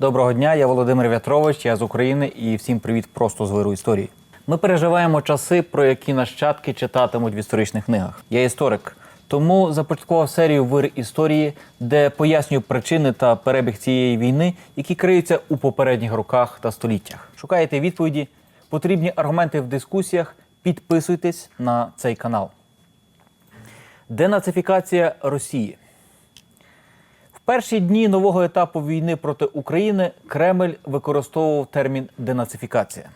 Доброго дня, я Володимир В'ятрович, я з України і всім привіт просто з виру історії. Ми переживаємо часи, про які нащадки читатимуть в історичних книгах. Я історик, тому започаткував серію вир історії, де пояснюю причини та перебіг цієї війни, які криються у попередніх роках та століттях. Шукаєте відповіді, потрібні аргументи в дискусіях. Підписуйтесь на цей канал. Денацифікація Росії. Перші дні нового етапу війни проти України Кремль використовував термін денацифікація.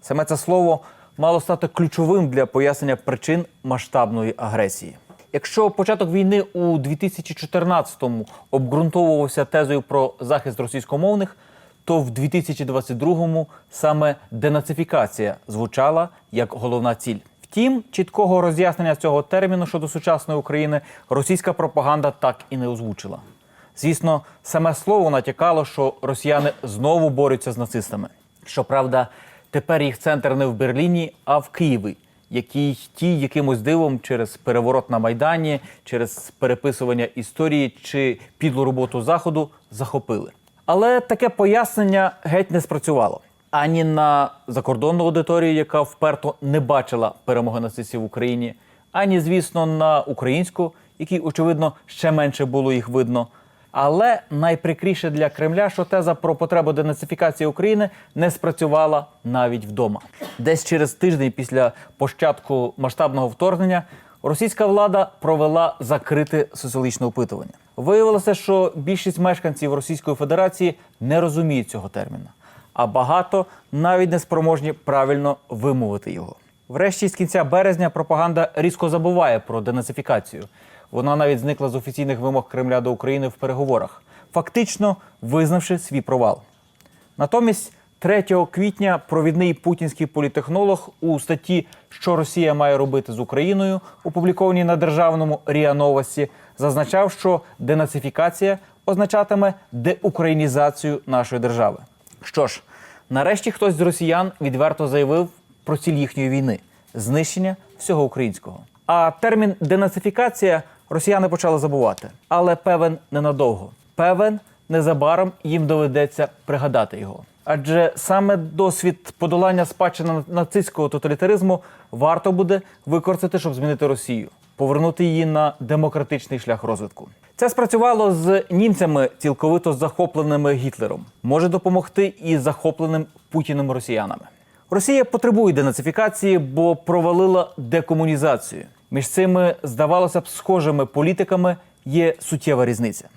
Саме це слово мало стати ключовим для пояснення причин масштабної агресії. Якщо початок війни у 2014-му обґрунтовувався тезою про захист російськомовних, то в 2022-му саме денацифікація звучала як головна ціль. Втім, чіткого роз'яснення цього терміну щодо сучасної України російська пропаганда так і не озвучила. Звісно, саме слово натякало, що росіяни знову борються з нацистами. Щоправда, тепер їх центр не в Берліні, а в Києві, який ті якимось дивом через переворот на майдані, через переписування історії чи підлу роботу заходу захопили. Але таке пояснення геть не спрацювало ані на закордонну аудиторію, яка вперто не бачила перемоги нацистів в Україні, ані, звісно, на українську, якій, очевидно, ще менше було їх видно. Але найприкріше для Кремля, що теза про потребу денацифікації України не спрацювала навіть вдома. Десь через тиждень після початку масштабного вторгнення російська влада провела закрите соціологічне опитування. Виявилося, що більшість мешканців Російської Федерації не розуміють цього терміна, а багато навіть не спроможні правильно вимовити його. Врешті з кінця березня пропаганда різко забуває про денацифікацію. Вона навіть зникла з офіційних вимог Кремля до України в переговорах, фактично визнавши свій провал. Натомість 3 квітня провідний путінський політехнолог у статті Що Росія має робити з Україною, опублікованій на державному РІА Новості, зазначав, що денацифікація означатиме деукраїнізацію нашої держави. Що ж, нарешті хтось з росіян відверто заявив про ціль їхньої війни знищення всього українського. А термін денацифікація росіяни почали забувати, але певен ненадовго. Певен незабаром їм доведеться пригадати його. Адже саме досвід подолання спадщини нацистського тоталітаризму варто буде використати, щоб змінити Росію, повернути її на демократичний шлях розвитку. Це спрацювало з німцями, цілковито захопленими Гітлером. Може допомогти і захопленим Путіним росіянами. Росія потребує денацифікації, бо провалила декомунізацію. Між цими, здавалося б, схожими політиками є суттєва різниця.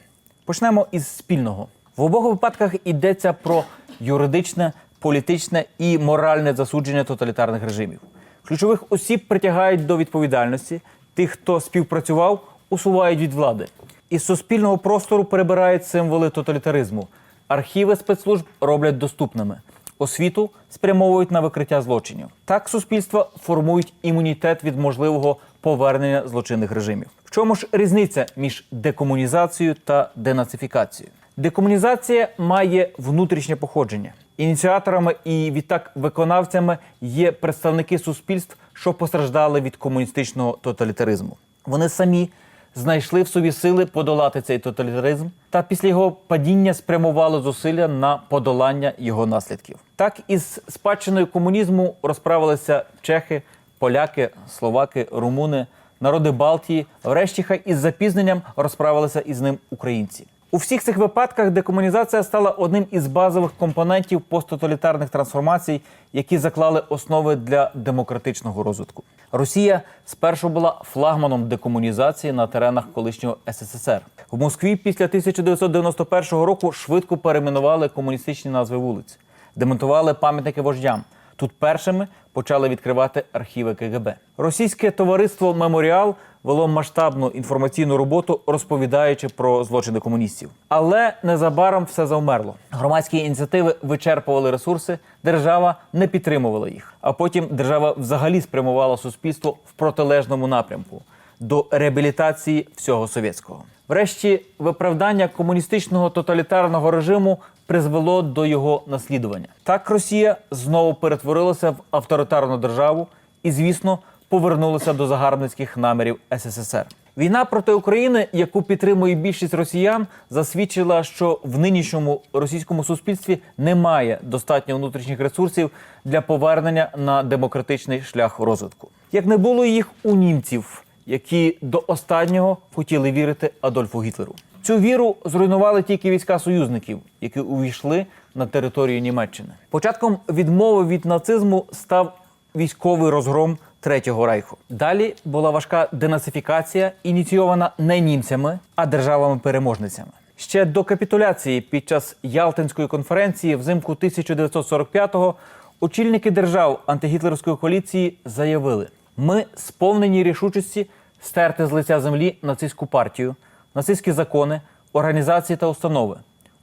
Почнемо із спільного. В обох випадках йдеться про юридичне, політичне і моральне засудження тоталітарних режимів. Ключових осіб притягають до відповідальності, тих, хто співпрацював, усувають від влади. Із суспільного простору перебирають символи тоталітаризму. Архіви спецслужб роблять доступними. Освіту спрямовують на викриття злочинів. Так суспільства формують імунітет від можливого повернення злочинних режимів. В чому ж різниця між декомунізацією та денацифікацією? Декомунізація має внутрішнє походження. Ініціаторами і відтак виконавцями є представники суспільств, що постраждали від комуністичного тоталітаризму. Вони самі знайшли в собі сили подолати цей тоталітаризм, та після його падіння спрямували зусилля на подолання його наслідків. Так із спадщиною комунізму розправилися чехи, поляки, словаки, румуни, народи Балтії. Врешті хай із запізненням розправилися із ним українці. У всіх цих випадках декомунізація стала одним із базових компонентів посттоталітарних трансформацій, які заклали основи для демократичного розвитку. Росія спершу була флагманом декомунізації на теренах колишнього СССР. В Москві після 1991 року швидко перейменували комуністичні назви вулиць, демонтували пам'ятники вождям. Тут першими почали відкривати архіви КГБ. Російське товариство Меморіал вело масштабну інформаційну роботу, розповідаючи про злочини комуністів. Але незабаром все завмерло. Громадські ініціативи вичерпували ресурси, держава не підтримувала їх. А потім держава взагалі спрямувала суспільство в протилежному напрямку до реабілітації всього совєтського. Врешті, виправдання комуністичного тоталітарного режиму призвело до його наслідування. Так Росія знову перетворилася в авторитарну державу і, звісно, повернулася до загарбницьких намірів СССР. Війна проти України, яку підтримує більшість росіян, засвідчила, що в нинішньому російському суспільстві немає достатньо внутрішніх ресурсів для повернення на демократичний шлях розвитку. Як не було їх у німців, які до останнього хотіли вірити Адольфу Гітлеру. Цю віру зруйнували тільки війська союзників, які увійшли на територію Німеччини. Початком відмови від нацизму став військовий розгром Третього рейху. Далі була важка денацифікація, ініційована не німцями, а державами-переможницями. Ще до капітуляції під час Ялтинської конференції взимку 1945-го очільники держав антигітлерської коаліції заявили: ми сповнені рішучості стерти з лиця землі нацистську партію, нацистські закони, організації та установи,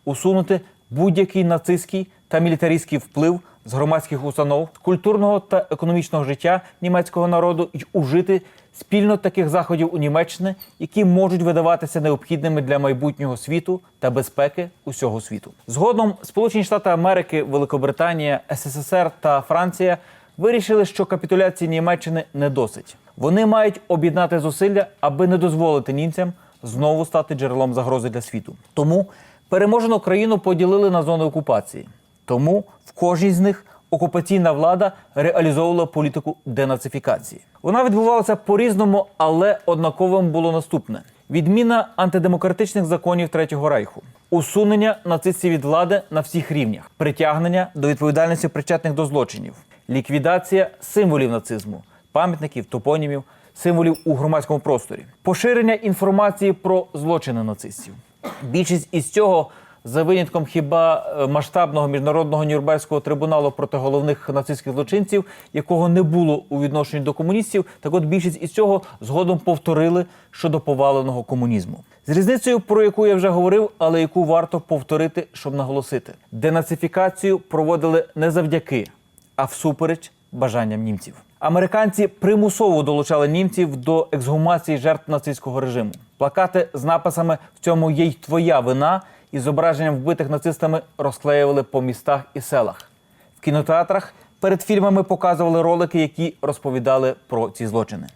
усунути будь-який нацистський та мілітаристський вплив з громадських установ, культурного та економічного життя німецького народу і ужити спільно таких заходів у Німеччини, які можуть видаватися необхідними для майбутнього світу та безпеки усього світу. Згодом Сполучені Штати Америки, Великобританія, СССР та Франція вирішили, що капітуляції Німеччини не досить. Вони мають об'єднати зусилля, аби не дозволити німцям знову стати джерелом загрози для світу. Тому переможену країну поділили на зони окупації. Тому в кожній з них окупаційна влада реалізовувала політику денацифікації. Вона відбувалася по-різному, але однаковим було наступне: відміна антидемократичних законів Третього рейху, усунення нацистів від влади на всіх рівнях, притягнення до відповідальності причетних до злочинів, ліквідація символів нацизму, пам'ятників, топонімів, символів у громадському просторі, поширення інформації про злочини нацистів. Більшість із цього за винятком хіба е, масштабного міжнародного Нюрнберзького трибуналу проти головних нацистських злочинців, якого не було у відношенні до комуністів, так от більшість із цього згодом повторили щодо поваленого комунізму. З різницею, про яку я вже говорив, але яку варто повторити, щоб наголосити: денацифікацію проводили не завдяки, а всупереч бажанням німців. Американці примусово долучали німців до ексгумації жертв нацистського режиму. Плакати з написами В цьому є й твоя вина із зображенням вбитих нацистами розклеювали по містах і селах. В кінотеатрах перед фільмами показували ролики, які розповідали про ці злочини.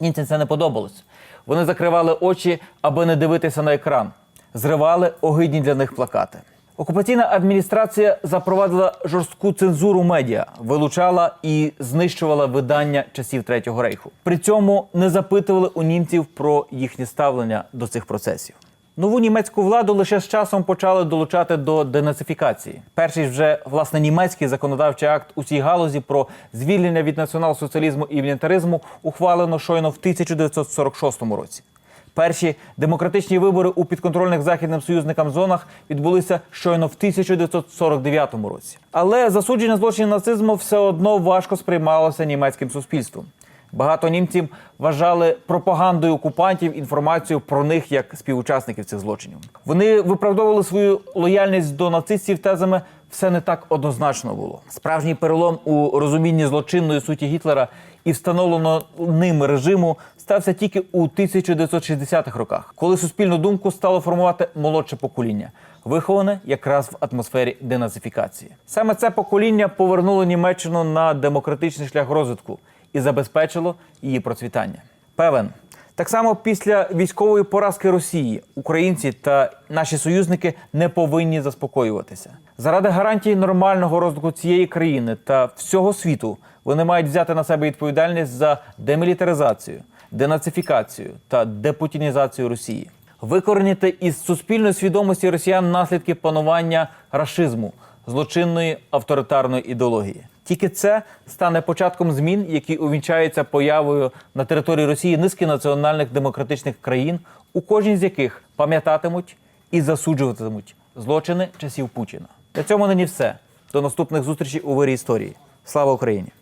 Німцям це не подобалось. Вони закривали очі, аби не дивитися на екран, зривали огидні для них плакати. Окупаційна адміністрація запровадила жорстку цензуру медіа, вилучала і знищувала видання часів Третього рейху. При цьому не запитували у німців про їхнє ставлення до цих процесів. Нову німецьку владу лише з часом почали долучати до денацифікації. Перший вже власне німецький законодавчий акт у цій галузі про звільнення від націонал-соціалізму і мілітаризму ухвалено щойно в 1946 році. Перші демократичні вибори у підконтрольних західним союзникам зонах відбулися щойно в 1949 році. Але засудження злочинів нацизму все одно важко сприймалося німецьким суспільством. Багато німців вважали пропагандою окупантів інформацію про них як співучасників цих злочинів. Вони виправдовували свою лояльність до нацистів тезами все не так однозначно було. Справжній перелом у розумінні злочинної суті Гітлера і встановленого ним режиму стався тільки у 1960-х роках, коли суспільну думку стало формувати молодше покоління, виховане якраз в атмосфері денацифікації. Саме це покоління повернуло Німеччину на демократичний шлях розвитку і забезпечило її процвітання. Певен. Так само після військової поразки Росії українці та наші союзники не повинні заспокоюватися. Заради гарантії нормального розвитку цієї країни та всього світу вони мають взяти на себе відповідальність за демілітаризацію, денацифікацію та депутінізацію Росії, викорінити із суспільної свідомості росіян наслідки панування рашизму, злочинної авторитарної ідеології. Тільки це стане початком змін, які увінчаються появою на території Росії низки національних демократичних країн, у кожній з яких пам'ятатимуть і засуджуватимуть злочини часів Путіна. На цьому нині все. До наступних зустрічей у вирі історії. Слава Україні!